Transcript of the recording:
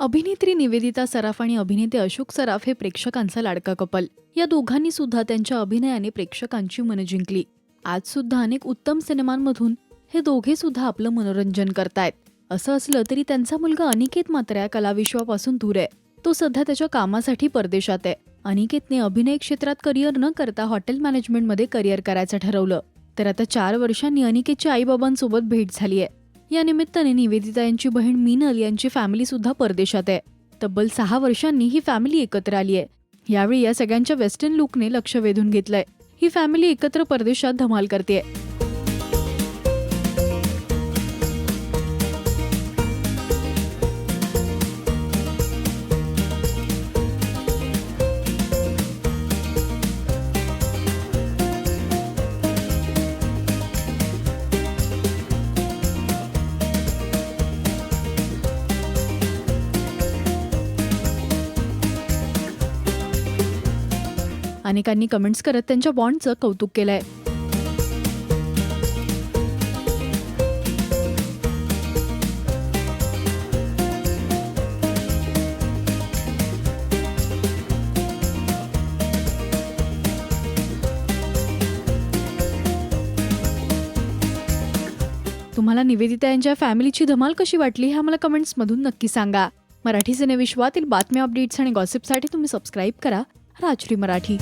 अभिनेत्री निवेदिता सराफ आणि अभिनेते अशोक सराफ हे प्रेक्षकांचा लाडका कपल. या दोघांनी सुद्धा त्यांच्या अभिनयाने प्रेक्षकांची मनं जिंकली. आज सुद्धा अनेक उत्तम सिनेमांमधून हे दोघे सुद्धा आपलं मनोरंजन करतायत. असं असलं तरी त्यांचा मुलगा अनिकेत मात्र या कलाविश्वापासून दूर आहे. तो सध्या त्याच्या कामासाठी परदेशात आहे. अनिकेतने अभिनय क्षेत्रात करिअर न करता हॉटेल मॅनेजमेंटमध्ये करिअर करायचं ठरवलं. तर आता चार वर्षांनी अनिकेतच्या आईबाबांसोबत भेट झाली आहे या निमित्ताने निवेदिता यांची बहीण मीनल यांची फॅमिली सुद्धा परदेशात आहे. तब्बल सहा वर्षांनी ही फॅमिली एकत्र आली आहे. यावेळी या सगळ्यांच्या वेस्टर्न लुकने लक्ष वेधून घेतलंय. ही फॅमिली एकत्र परदेशात धमाल करते अनेकांनी कमेंट्स करत त्यांच्या बॉन्डचं कौतुक केलंय. तुम्हाला निवेदिता यांच्या फॅमिलीची धमाल कशी वाटली हे आम्हाला कमेंट्समधून नक्की सांगा. मराठी सिनेविश्वातील बातम्या अपडेट्स आणि गॉसिपसाठी तुम्ही सबस्क्राईब करा. राजश्री मराठी.